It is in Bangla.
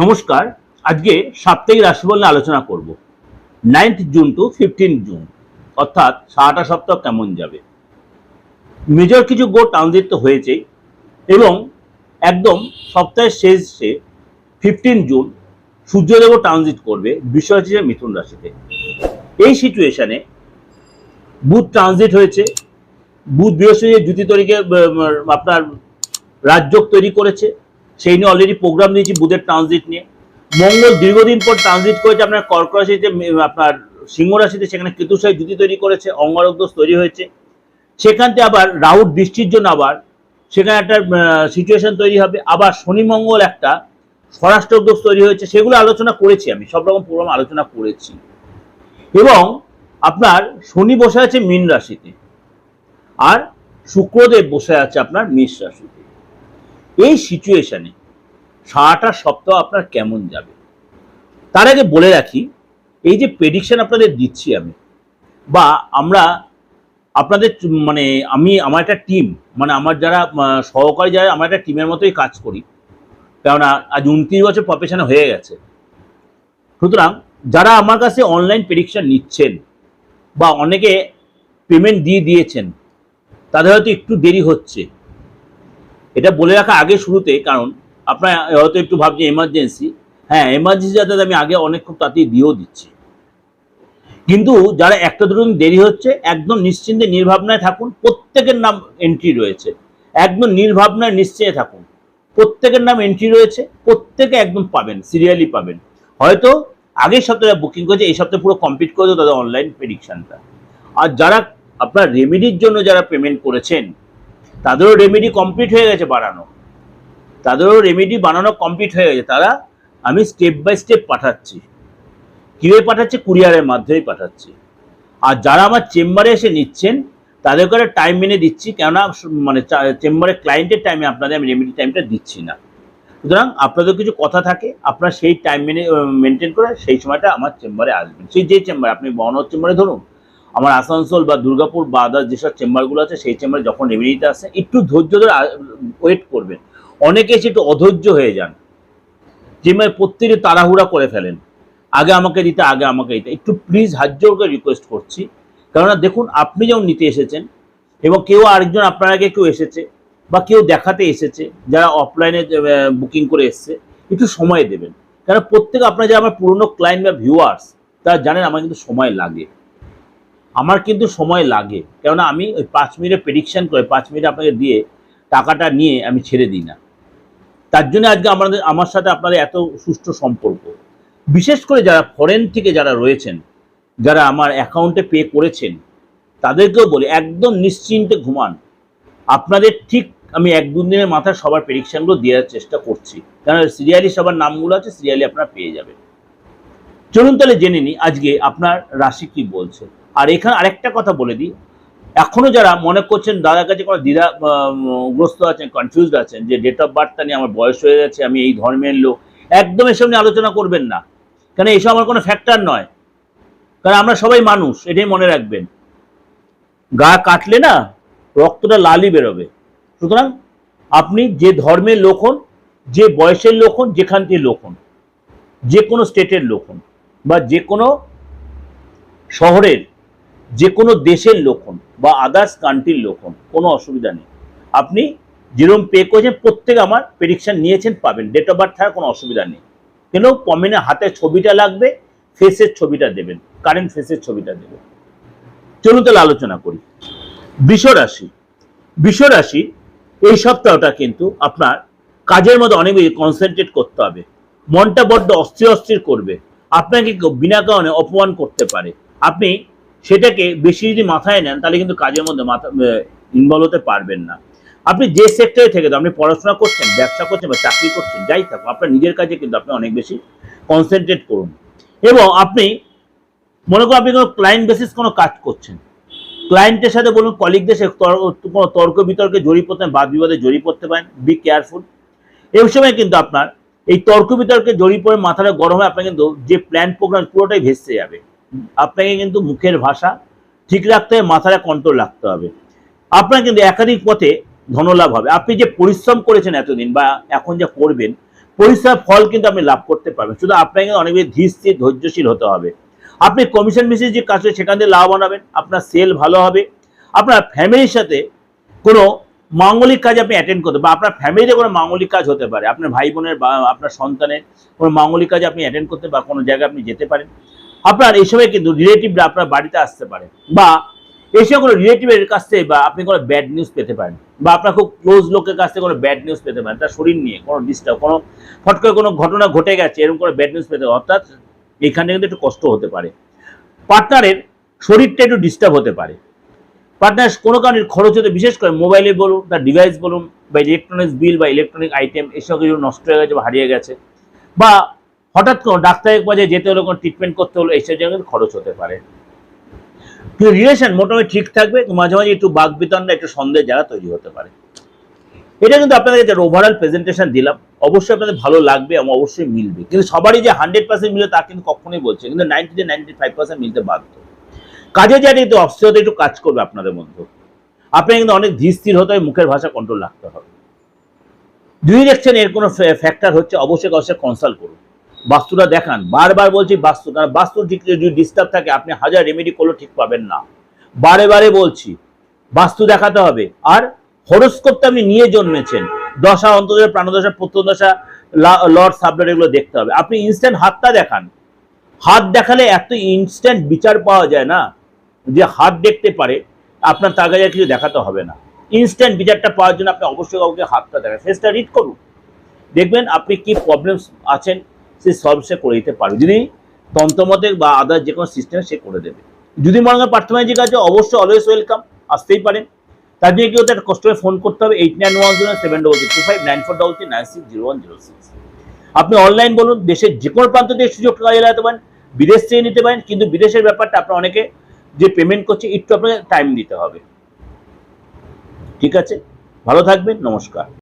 নমস্কার, আজকে সাপ্তাহিক রাশিফল নিয়ে আলোচনা করব। Ninth June to fifteen June, অর্থাৎ সারাটা সপ্তাহ কেমন যাবে? মেজর কিছু গো ট্রানজিট তো হয়েছেই, এবং একদম সপ্তাহের শেষে ফিফটিন জুন সূর্যদেব ট্রানজিট করবে, বিষয় বিষয়টি মিথুন রাশিতে। এই সিচুয়েশনে বুধ ট্রানজিট হয়েছে, বুধ বৃহস্পতি জ্যোতি তরিকে আপনার রাজযোগ তৈরি করেছে সেই নিয়ে অলরেডি প্রোগ্রাম দিয়েছি বুধের ট্রানজিট নিয়ে। মঙ্গল দীর্ঘদিন পর ট্রানজিট করেছে, আপনার কর্ক রাশিতে আপনার সিংহ রাশিতে সেখানে কেতুসাই জুতি তৈরি করেছে, অঙ্গারক দোষ তৈরি হয়েছে। সেখান থেকে আবার রাহুর বৃষ্টির জন্য আবার সেখানে একটা সিচুয়েশন তৈরি হবে। আবার শনি মঙ্গল একটা স্বরাষ্ট্র দোষ তৈরি হয়েছে, সেগুলো আলোচনা করেছি আমি, সব রকম প্রোগ্রাম আলোচনা করেছি। এবং আপনার শনি বসে আছে মীন রাশিতে, আর শুক্রদেব বসে আছে আপনার মেষ রাশিতে। এই সিচুয়েশনে সারাটা সপ্তাহ আপনার কেমন যাবে? তার আগে বলে রাখি, এই যে প্রেডিকশন আপনাদের দিচ্ছি আমি, বা আমরা আপনাদের মানে আমি, আমার একটা টিম মানে আমার যারা সহকারী যারা, আমার একটা টিমের মতোই কাজ করি। কেননা আজ উনত্রিশ বছর প্রফেশনে হয়ে গেছে। সুতরাং যারা আমার কাছে অনলাইন প্রেডিকশন নিচ্ছেন, বা অনেকে পেমেন্ট দিয়ে দিয়েছেন, তাদের হয়তো একটু দেরি হচ্ছে। এটা বলে রাখা আগে শুরুতে, কারণ আপনার হয়তো একটু ভাবছেন এমার্জেন্সি হ্যাঁ এমার্জেন্সি যাতে আমি আগে অনেক খুব তাড়াতাড়ি দিয়েও দিচ্ছি। কিন্তু যারা একটা দুটো দেরি হচ্ছে, একদম নিশ্চিন্তে, নির্ভাবনায় থাকুন, প্রত্যেকের নাম এন্ট্রি রয়েছে। একদম নির্ভাবনায়, নিশ্চয়ে থাকুন। প্রত্যেকের নাম এন্ট্রি রয়েছে, প্রত্যেকে একদম পাবেন সিরিয়ালি পাবেন। হয়তো আগের সপ্তাহে বুকিং করেছে, এই সপ্তাহে পুরো কমপ্লিট করে দেবো তাদের অনলাইন প্রেডিকশনটা আর যারা আপনার রেমেডির জন্য যারা পেমেন্ট করেছেন তাদেরও রেমেডি কমপ্লিট হয়ে গেছে বানানো। তাদেরও রেমেডি বানানো কমপ্লিট হয়ে গেছে। তারা আমি স্টেপ বাই স্টেপ পাঠাচ্ছি। কীভাবে পাঠাচ্ছি? কুরিয়ারের মাধ্যমেই পাঠাচ্ছি। আর যারা আমার চেম্বারে এসে নিচ্ছেন তাদের করে টাইম মেনে দিচ্ছি। কেননা মানে চেম্বারে ক্লায়েন্টের টাইমে আপনাদের আমি রেমেডি টাইমটা দিচ্ছি না। সুতরাং আপনাদের কিছু কথা থাকে, আপনারা সেই টাইম মেনে মেনটেন করে সেই সময়টা আমার চেম্বারে আসবেন। সেই যে চেম্বার আপনি বনর চেম্বারে ধরুন আমার আসানসোল বা দুর্গাপুর বা আদার যেসব চেম্বারগুলো আছে, সেই চেম্বারে যখন রেমেডিতে আসে, একটু ধৈর্য ধরে ওয়েট করবেন। অনেকে এসে একটু অধৈর্য হয়ে যান। চেম্বারে প্রত্যেকে তাড়াহুড়া করে ফেলেন। আগে আমাকে দিতে, আগে আমাকে দিতে। একটু প্লিজ হাত জোর করে রিকোয়েস্ট করছি। কেননা দেখুন, আপনি যেমন নিতে এসেছেন এবং কেউ আরেকজন আপনার আগে কেউ এসেছে বা কেউ দেখাতে এসেছে, যারা অফলাইনে বুকিং করে এসছে, একটু সময় দেবেন। কারণ প্রত্যেক আপনার যারা আমার পুরনো ক্লায়েন্ট বা ভিউয়ার্স তারা জানেন আমার কিন্তু সময় লাগে। আমার কিন্তু সময় লাগে। কেননা আমি ওই পাঁচ মিনিটে প্রেডিকশন করে, পাঁচ মিনিট আপনাকে দিয়ে টাকাটা নিয়ে আমি ছেড়ে দিই না। তার জন্য আজকে আমাদের, আমার সাথে আপনাদের এত সুষ্ঠু সম্পর্ক। বিশেষ করে যারা ফরেন থেকে যারা রয়েছেন, যারা আমার অ্যাকাউন্টে পে করেছেন, তাদেরকেও বলি, একদম নিশ্চিন্তে ঘুমান। আপনাদের ঠিক আমি এক দু দিনের মাথায় সবার প্রেডিকশনগুলো দেওয়ার চেষ্টা করছি। কারণ সিরিয়ালি সবার নামগুলো আছে, সিরিয়ালি আপনারা পেয়ে যাবেন। চলুন তাহলে জেনে নিই, আজকে আপনার রাশি কি বলছে? আর এখানে আরেকটা কথা বলে দিই। এখনও যারা মনে করছেন দাদার কাছে কোনো দ্বিধা গ্রস্ত আছেন কনফিউজড আছেন, যে ডেট অফ বার্থটা নিয়ে আমার বয়স হয়ে গেছে আমি এই ধর্মের লোক, একদম এসব নিয়ে আলোচনা করবেন না। কেন এসব আমার কোনো ফ্যাক্টর নয়। কারণ আমরা সবাই মানুষ, এটাই মনে রাখবেন। গা কাটলে না রক্তটা লালই বেরোবে। সুতরাং আপনি যে ধর্মের লোক হন, যে বয়সের লোক হন, যেখান থেকে লোক হন, যে কোনো স্টেটের লোক হন, বা যে কোনো শহরের যে কোনো দেশের লোক হন বা আদার্স কান্ট্রির লোক হন, কোনো অসুবিধা নেই। আপনি যেরকম পে করেছেন, প্রত্যেক আমার প্রেডিকশন নিয়েছেন, পাবেন। ডেট অফ বার্থ থাকার কোনো অসুবিধা নেই। কেন? কমেন্টে হাতে ছবিটা লাগবে ফেসের ছবিটা দেবেন কারেন্ট ফেসের ছবিটা দেবেন। চলুন তাহলে আলোচনা করি। বৃষ রাশি বৃষ রাশি এই সপ্তাহটা কিন্তু আপনার কাজের মধ্যে অনেক কনসেন্ট্রেট করতে হবে। মনটা বড্ড অস্থির অস্থির করবে। আপনাকে বিনা কারণে অপমান করতে পারে। আপনি সেটাকে বেশি যদি মাথায় নেন, তাহলে কিন্তু কাজের মধ্যে মাথা ইনভলভ হতে পারবেন না। আপনি যে সেক্টরে থেকে আপনি পড়াশোনা করছেন, ব্যবসা করছেন বা চাকরি করছেন, যাই থাকুন আপনার নিজের কাজে কিন্তু আপনি অনেক বেশি কনসেন্ট্রেট করুন। এবং আপনি, মনে করুন আপনি কোনো ক্লায়েন্ট বেসিস কোনো কাজ করছেন। ক্লায়েন্টের সাথে বলুন কলিগদের সাথে কোনো তর্ক বিতর্কে জড়িয়ে পড়তে বাদ বিবাদে জড়িয়ে পড়তে পারেন বি কেয়ারফুল এই সময় কিন্তু আপনার এই তর্ক বিতর্কে জড়িয়ে পড়ে মাথাটা গরম হয়ে আপনার কিন্তু যে প্ল্যান প্রোগ্রাম পুরোটাই ভেসে যাবে। আপনাকে কিন্তু মুখের ভাষা ঠিক রাখতে হবে মাথাটা কন্ট্রোল রাখতে হবে। আপনার কিন্তু একাধিক পথে ধনলাভ হবে। আপনি যে পরিশ্রম করেছেন এতদিন বা এখন যা করবেন পরিশ্রম ফল কিন্তু আপনি লাভ করতে পারবেন। শুধু আপনাকে অনেক বেশি ধীরস্থির, ধৈর্যশীল হতে হবে। আপনি কমিশন বেসিস যে কাজ সেখান থেকে লাভবান হবেন আপনার সেল ভালো হবে। আপনার ফ্যামিলির সাথে কোনো মাঙ্গলিক কাজ আপনি অ্যাটেন্ড করতে বা আপনার ফ্যামিলিতে কোনো মাঙ্গলিক কাজ হতে পারে। আপনার ভাই বোনের বা আপনার সন্তানের কোনো মাঙ্গলিক কাজ আপনি অ্যাটেন্ড করতে বা কোনো জায়গায় আপনি যেতে পারেন। আপনার এই সময় কিন্তু রিলেটিভরা আপনার বাড়িতে আসতে পারে। বা এসে কোনো রিলেটিভের কাছ থেকে বা আপনি কোনো ব্যাড নিউজ পেতে পারেন। বা আপনার খুব ক্লোজ লোকের কাছ থেকে কোনো ব্যাড নিউজ পেতে পারেন। তার শরীর নিয়ে কোনো ডিস্টার্ব কোনো ফট করে কোনো ঘটনা ঘটে গেছে, এরকম কোনো ব্যাড নিউজ পেতে অর্থাৎ এখানে কিন্তু একটু কষ্ট হতে পারে। পার্টনারের শরীরটা একটু ডিস্টার্ব হতে পারে। পার্টনার কোনো কারণে খরচ হতে, বিশেষ করে মোবাইলে বলুন তার ডিভাইস বলুন, বা ইলেকট্রনিক্স বিল বা ইলেকট্রনিক আইটেম এসব কিছু নষ্ট হয়ে গেছে বা হারিয়ে গেছে। বা হঠাৎ করে ডাক্তারের কাছে যেতে হলে, কোনো ট্রিটমেন্ট করতে হলো জায়গায় কিন্তু খরচ হতে পারে। কিন্তু রিলেশন মোটামুটি ঠিক থাকবে, কিন্তু মাঝে মাঝে একটু বাক বিতণ্ডা একটু সন্দেহ জায়গা তৈরি হতে পারে। এটা কিন্তু আপনাদের একটা ওভারঅল প্রেজেন্টেশন দিলাম। অবশ্যই আপনাদের ভালো লাগবে এবং অবশ্যই মিলবে। কিন্তু সবারই যে হান্ড্রেড পার্সেন্ট মিলে তা কিন্তু কখনোই বলছে কিন্তু নাইনটি থেকে নাইনটি ফাইভ পার্সেন্ট মিলতে বাধ্য। কাজে জায়গায় একটু অস্থিরতা, একটু কাজ করবে আপনাদের মধ্যে। আপনাকে কিন্তু অনেক ধীর হতে হবে, মুখের ভাষা কন্ট্রোল রাখতে হবে। যদি দেখছেন এর কোনো ফ্যাক্টর হচ্ছে, অবশ্যই অবশ্যই কনসাল্ট করুন। বাস্তুটা দেখান। বারবার বলছি বাস্তু, কারণ থেকে যদি ডিস্টার্ব থাকে, আপনি হাজার রেমেডি করলেও ঠিক পাবেন না। বারে বারে বলছি, বাস্তু দেখাতে হবে। আর হরস্কোপটা আপনি নিয়ে জন্মেছেন। দশা অন্তদশা প্রাণদশা, প্রত্যদশা লর্ড, সাবলর্ড এগুলো দেখতে হবে। আপনি ইনস্ট্যান্ট হাতটা দেখান। হাত দেখালে এত ইনস্ট্যান্ট বিচার পাওয়া যায় না যে হাত দেখতে পারে। আপনার তার কাছে কিছু দেখাতে হবে না। ইনস্ট্যান্ট বিচারটা পাওয়ার জন্য আপনি অবশ্যই কাউকে হাতটা দেখান। ফেসটা রিড করুন। দেখবেন আপনি কি প্রবলেমস আছেন সে সলভ সে করে দিতে পারবে। যদি তন্ত্রমতে বা আদার যে কোনো সিস্টেম সে করে দেবে। যদি মনে হয় পার্থমাজিক আছে, অবশ্যই অলওয়েজ ওয়েলকাম আসতেই পারেন তার জন্য কি হতে একটা কষ্ট ফোন করতে হবে eight nine one zero seven double two five nine four double three nine six zero one zero six আপনি অনলাইন বলুন, দেশের যে কোনো প্রান্ত থেকে সুযোগ কাজে লাগাতে পারেন, বিদেশ থেকে নিতে পারেন, কিন্তু বিদেশের ব্যাপারটা আপনার অনেকে যে পেমেন্ট করছে, একটু আপনাকে টাইম দিতে হবে। ঠিক আছে? ভালো থাকবেন, নমস্কার।